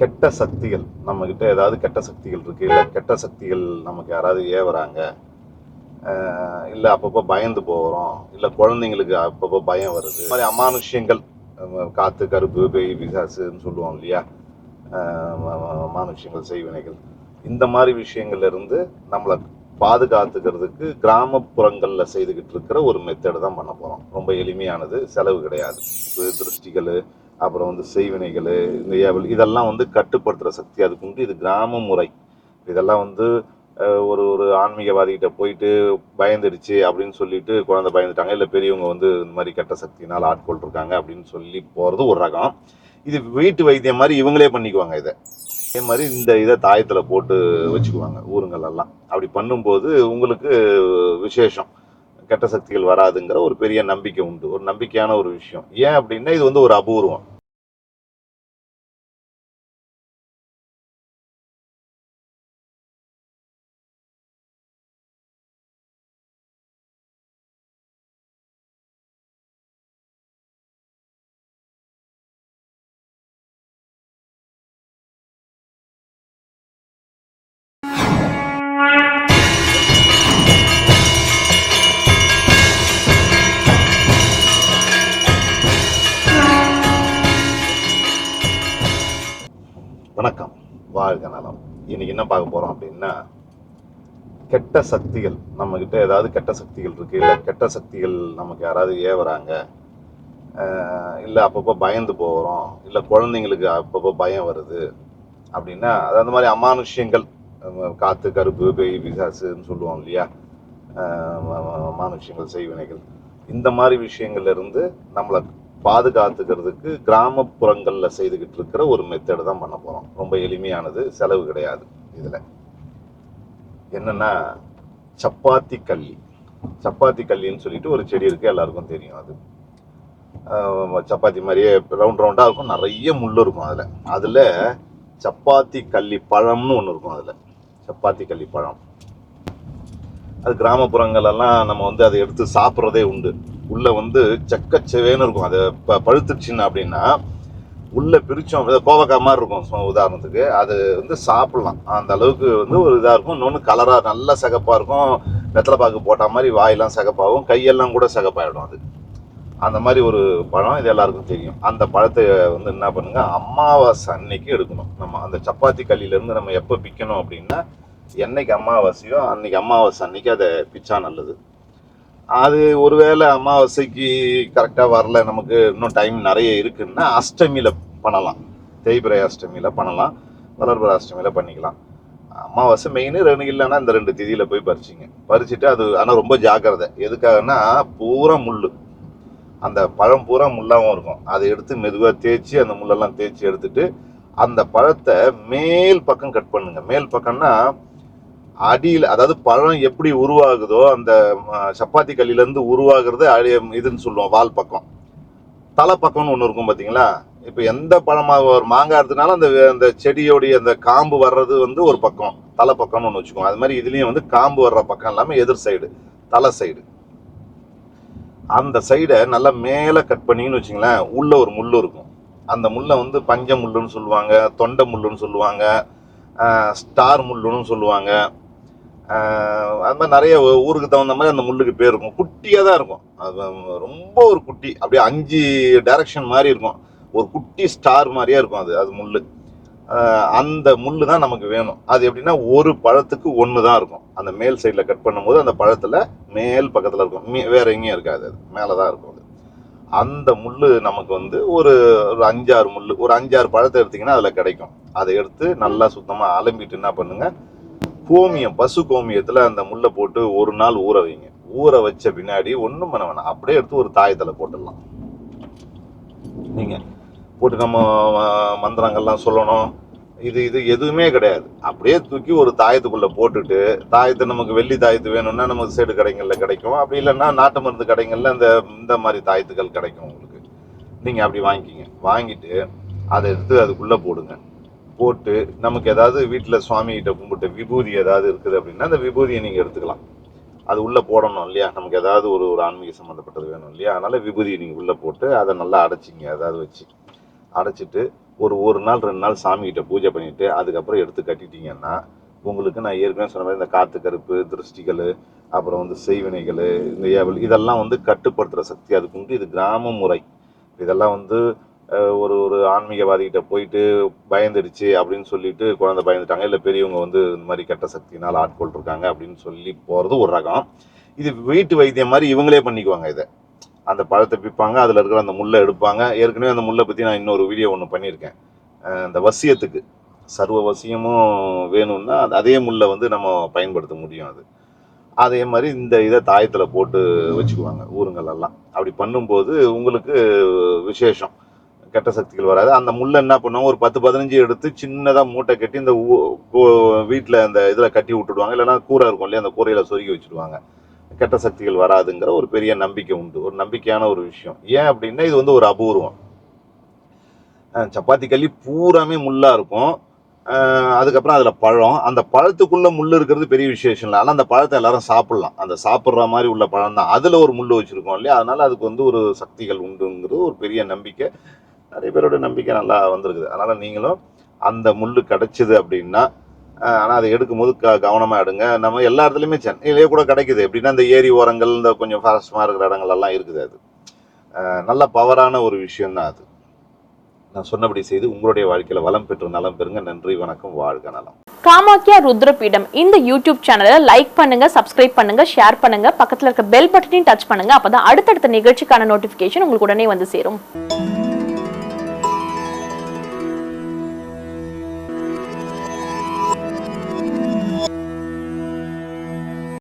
கெட்ட சக்திகள் நம்மக்கிட்ட ஏதாவது கெட்ட சக்திகள் இருக்குது இல்லை கெட்ட சக்திகள் நமக்கு யாராவது ஏவுறாங்க இல்லை அப்பப்போ பயந்து போகிறோம் இல்லை குழந்தைங்களுக்கு அப்பப்போ பயம் வருது. இந்த மாதிரி அமானுஷ்யங்கள் காற்று கருப்பு பேய் பிசாசுன்னு சொல்லுவோம் இல்லையா? அமானுஷ்யங்கள் செய்வினைகள். இந்த மாதிரி விஷயங்கள்லேருந்து நம்மளை பாதுகாத்துக்கிறதுக்கு கிராமப்புறங்களில் செய்துக்கிட்டு இருக்கிற ஒரு மெத்தடு தான் பண்ண போகிறோம் ரொம்ப எளிமையானது செலவு கிடையாது. திருஷ்டிகள் அப்புறம் வந்து செய்வினைகள் இந்த ஏவல் இதெல்லாம் வந்து கட்டுப்படுத்துகிற சக்தி. அதுக்கு உண்டு இது கிராம முறை. இதெல்லாம் வந்து ஒரு ஒரு ஆன்மீகவாதிகிட்ட போயிட்டு பயந்துடுச்சு அப்படின்னு சொல்லிட்டு குழந்தை பயந்துட்டாங்க. இல்லை பெரியவங்க வந்து இந்த மாதிரி கெட்ட சக்தினால் ஆட்கொண்டிருக்காங்க அப்படின்னு சொல்லி போகிறது ஒரு ரகம். இது வீட்டு வைத்தியம் மாதிரி இவங்களே பண்ணிக்குவாங்க இதை. அதே மாதிரி இந்த இதை தாயத்தில் போட்டு வச்சுக்குவாங்க ஊருங்களெல்லாம். அப்படி பண்ணும்போது உங்களுக்கு விசேஷம். கெட்ட சக்திகள் வராதுங்கிற ஒரு பெரிய நம்பிக்கை உண்டு. ஒரு நம்பிக்கையான ஒரு விஷயம். ஏன் அப்படின்னா இது வந்து ஒரு அபூர்வம். வணக்கம். வாழ்க நலம். இன்னைக்கு என்ன பார்க்க போறோம் அப்படின்னா கெட்ட சக்திகள். நம்ம கிட்ட ஏதாவது கெட்ட சக்திகள் இருக்கு இல்லை கெட்ட சக்திகள் நமக்கு யாராவது ஏவுறாங்க இல்லை அப்பப்போ பயந்து போகிறோம் இல்லை குழந்தைங்களுக்கு அப்பப்போ பயம் வருது அப்படின்னா அது அந்த மாதிரி அமானுஷ்யங்கள் காற்று காத்து கருப்பு பேய் பிசாசுன்னு சொல்லுவோம் இல்லையா? அமானுஷ்யங்கள் செய்வினைகள். இந்த மாதிரி விஷயங்கள்ல இருந்து நம்மளை பாதுகாத்துக்கிறதுக்கு கிராமப்புறங்களில் செய்துக்கிட்டு இருக்கிற ஒரு மெத்தடு தான் பண்ண போகிறோம் ரொம்ப எளிமையானது செலவு கிடையாது இதில். என்னென்னா சப்பாத்தி கல்லி சப்பாத்தி கல்லின்னு சொல்லிட்டு ஒரு செடி இருக்குது எல்லாருக்கும் தெரியும் அது. சப்பாத்தி மாதிரியே ரவுண்ட் ரவுண்டாக இருக்கும் நிறைய முள் இருக்கும் அதில். அதில் சப்பாத்தி கல்லி பழம்னு ஒன்று இருக்கும் அதில். சப்பாத்தி கல்லி பழம். அது கிராமப்புறங்கள் எல்லாம் நம்ம வந்து அதை எடுத்து சாப்பிட்றதே உண்டு. உள்ள வந்து செக்கச்செவேன்னு இருக்கும். அது ப- பழுத்துச்சுன்னு அப்படின்னா உள்ள பிரிச்சோம். கோவக்காய் மாதிரி இருக்கும். உதாரணத்துக்கு. அது வந்து சாப்பிடலாம். அந்த அளவுக்கு வந்து ஒரு இதாக இருக்கும். இன்னொன்று கலராக நல்லா சகப்பாக இருக்கும். வெத்தலை பாக்கு போட்டால் மாதிரி வாயெல்லாம் சகப்பாகும் கையெல்லாம் கூட சகப்பாயிடும் அது. அந்த மாதிரி ஒரு பழம் இது எல்லாருக்கும் தெரியும். அந்த பழத்தை வந்து என்ன பண்ணுங்க? அமாவாசை அன்னைக்கு எடுக்கணும். நம்ம அந்த சப்பாத்தி கல்லிலேருந்து நம்ம எப்போ பிக்கணும் அப்படின்னா என்னைக்கு அமாவாசையோ அன்னைக்கு அமாவாசை அன்னைக்கு அதை பிச்சா நல்லது. அது ஒருவேளை அமாவாசைக்கு கரெக்டாக வரல நமக்கு இன்னும் டைம் நிறைய இருக்குன்னா அஷ்டமியில் பண்ணலாம். தேய்பிரை அஷ்டமியில் பண்ணலாம் வளர்பிற அஷ்டமியில் பண்ணிக்கலாம். அமாவாசை மெயின் ரெண்டு இல்லைன்னா இந்த ரெண்டு திதியில் போய் பறிச்சிங்க. பறிச்சுட்டு அது ஆனால் ரொம்ப ஜாக்கிரதை. எதுக்காகன்னா பூரா முள் அந்த பழம் பூரா முள்ளாகவும் இருக்கும். அதை எடுத்து மெதுவாக தேய்ச்சி அந்த முள்ளெல்லாம் தேய்ச்சி எடுத்துட்டு அந்த பழத்தை மேல் பக்கம் கட் பண்ணுங்க. மேல் பக்கம்னா அடியில் அதாவது பழம் எப்படி உருவாகுதோ அந்த சப்பாத்தி கல்லிலேருந்து உருவாகிறது அடி இதுன்னு சொல்லுவோம் வால் பக்கம். தலை பக்கம்னு ஒன்று இருக்கும் பார்த்தீங்களா இப்போ எந்த பழமாக ஒரு மாங்காய் எடுத்தனாலும் அந்த அந்த செடியோடைய அந்த காம்பு வர்றது வந்து ஒரு பக்கம் தலை பக்கம்னு ஒன்று வச்சுக்கோங்க அது மாதிரி இதுலேயும் வந்து காம்பு வர்ற பக்கம் இல்லாமல் எதிர் சைடு தலை சைடு அந்த சைடை நல்லா மேலே கட் பண்ணிங்கன்னு வச்சுங்களேன் உள்ளே ஒரு முள் இருக்கும். அந்த முள்ளை வந்து பஞ்ச முள்ளுன்னு சொல்லுவாங்க தொண்டை முள்ளுன்னு சொல்லுவாங்க ஸ்டார் முள்ளுன்னு சொல்லுவாங்க. அது மாதிரி நிறைய ஊருக்கு தகுந்த மாதிரி அந்த முள்ளுக்கு பேர் இருக்கும். குட்டியாக தான் இருக்கும். அது ரொம்ப ஒரு குட்டி அப்படியே அஞ்சு டைரக்ஷன் மாதிரி இருக்கும். ஒரு குட்டி ஸ்டார் மாதிரியே இருக்கும் அது அது முள் அந்த முள்ளு தான் நமக்கு வேணும். அது எப்படின்னா ஒரு பழத்துக்கு ஒன்று தான் இருக்கும். அந்த மேல் சைடில் கட் பண்ணும்போது அந்த பழத்தில் மேல் பக்கத்தில் இருக்கும். வேற எங்கேயும் இருக்காது அது. மேலே தான் இருக்கும் அது. அந்த முள் நமக்கு வந்து ஒரு ஒரு அஞ்சாறு முள்ளு ஒரு அஞ்சாறு பழத்தை எடுத்திங்கன்னா அதில் கிடைக்கும். அதை எடுத்து நல்லா சுத்தமாக அலம்பிட்டு என்ன பண்ணுங்கள் கோமியம் பசு கோமியத்தில் அந்த முள்ளை போட்டு ஒரு நாள் ஊற வைங்க. ஊற வச்ச பின்னாடி ஒன்றும் பண்ண வேணாம். அப்படியே எடுத்து ஒரு தாயத்தில் போட்டுடலாம். நீங்கள் போட்டு நம்ம மந்திரங்கள்லாம் சொல்லணும். இது இது எதுவுமே கிடையாது. அப்படியே தூக்கி ஒரு தாயத்துக்குள்ளே போட்டுட்டு தாயத்தை நமக்கு வெள்ளி தாயத்து வேணும்னா நமக்கு சைடு கடைங்களில் கிடைக்கும். அப்படி இல்லைன்னா நாட்டு மருந்து கடைங்களில் இந்த இந்த மாதிரி தாயத்துக்கள் கிடைக்கும் உங்களுக்கு. நீங்கள் அப்படி வாங்கிக்கிங்க. வாங்கிட்டு அதை எடுத்து அதுக்குள்ளே போடுங்க. போட்டு நமக்கு ஏதாவது வீட்டில் சுவாமிகிட்ட கும்பிட்டு விபூதி ஏதாவது இருக்குது அப்படின்னா அந்த விபூதியை நீங்கள் எடுத்துக்கலாம். அது உள்ளே போடணும் இல்லையா? நமக்கு ஏதாவது ஒரு ஒரு ஆன்மீக சம்மந்தப்பட்டது வேணும் இல்லையா? அதனால் விபூதியை நீங்கள் உள்ளே போட்டு அதை நல்லா அடைச்சிங்க ஏதாவது வச்சு. அடைச்சிட்டு ஒரு ஒரு நாள் ரெண்டு நாள் சாமிகிட்ட பூஜை பண்ணிவிட்டு அதுக்கப்புறம் எடுத்து கட்டிட்டீங்கன்னா உங்களுக்கு நான் ஏற்கனவே சொன்ன மாதிரி இந்த காத்து கருப்பு திருஷ்டிகள் அப்புறம் வந்து செய்வினைகள் இந்த ஏவல் இதெல்லாம் வந்து கட்டுப்படுத்துகிற சக்தி. அதுக்கு உண்டு இது கிராம முறை இதெல்லாம் வந்து ஒரு ஒரு ஆன்மீகவாதிகிட்ட போயிட்டு பயந்துடுச்சு அப்படின்னு சொல்லிட்டு குழந்தை பயந்துட்டாங்க. இல்லை பெரியவங்க வந்து இந்த மாதிரி கெட்ட சக்தினால் ஆட்கொள்ருக்காங்க அப்படின்னு சொல்லி போகிறது ஒரு ரகம். இது வீட்டு வைத்தியம் மாதிரி இவங்களே பண்ணிக்குவாங்க இதை. அந்த பழத்தை பிப்பாங்க அதில் இருக்கிற அந்த முல்லை எடுப்பாங்க. ஏற்கனவே அந்த முல்லை பற்றி நான் இன்னொரு வீடியோ ஒன்று பண்ணியிருக்கேன். அந்த வசியத்துக்கு. சர்வ வசியமும் வேணும்னா அது அதே முல்லை வந்து நம்ம பயன்படுத்த முடியும் அது. அதே மாதிரி இந்த இதை தாயத்தில் போட்டு வச்சுக்குவாங்க ஊருங்கள் எல்லாம் அப்படி பண்ணும்போது உங்களுக்கு விசேஷம். கெட்ட சக்திகள் வராது. அந்த முள்ளை என்ன பண்ணுவாங்க? ஒரு பத்து பதினஞ்சு எடுத்து சின்னதாக மூட்டை கட்டி இந்த வீட்டில் அந்த இதில் கட்டி விட்டுடுவாங்க. இல்லைன்னா கூரை இருக்கும் இல்லையா? அந்த கூரையில் சொருகி வச்சுடுவாங்க. கெட்ட சக்திகள் வராதுங்கிற ஒரு பெரிய நம்பிக்கை உண்டு. ஒரு நம்பிக்கையான ஒரு விஷயம். ஏன் அப்படின்னா இது வந்து ஒரு அபூர்வம். சப்பாத்தி கல்லி பூராமே முள்ளாக இருக்கும். அதுக்கப்புறம் அதில் பழம். அந்த பழத்துக்குள்ளே முள் இருக்கிறது பெரிய விசேஷம் இல்லை. ஆனால் அந்த பழத்தை எல்லாரும் சாப்பிட்லாம். அந்த சாப்பிட்ற மாதிரி உள்ள பழம் தான் அதில் ஒரு முள் வச்சுருக்கோம் இல்லையா? அதனால் அதுக்கு வந்து ஒரு சக்திகள் உண்டுங்கிறது ஒரு பெரிய நம்பிக்கை. நிறைய பேரோட நம்பிக்கை நல்லா வந்திருக்குது. அதனால நீங்களும் அந்த முள் கிடைச்சிது அப்படின்னா ஆனால் அதை எடுக்கும்போது க கவனமாக எடுங்க. நம்ம எல்லா இடத்துலையுமே சென்னையிலேயே கூட கிடைக்குது. எப்படின்னா இந்த ஏரி ஓரங்கள் இந்த கொஞ்சம் ஃபாரஸ்டமாக இருக்கிற இடங்கள் எல்லாம் இருக்குது அது. நல்ல பவரான ஒரு விஷயம் தான் அது. நான் சொன்னபடி செய்து உங்களுடைய வாழ்க்கையில வளம் பெற்று நலம் பெறுங்க. நன்றி வணக்கம் வாழ்க நலம். காமாக்கியா ருத்ரபீடம். இந்த யூடியூப் சேனலை லைக் பண்ணுங்க சப்ஸ்கிரைப் பண்ணுங்க ஷேர் பண்ணுங்க. பக்கத்துல இருக்க பெல் பட்டனையும் டச் பண்ணுங்க. அப்பதான் அடுத்தடுத்த நிகழ்ச்சிக்கான நோட்டிபிகேஷன் உங்களுக்கு உடனே வந்து சேரும்.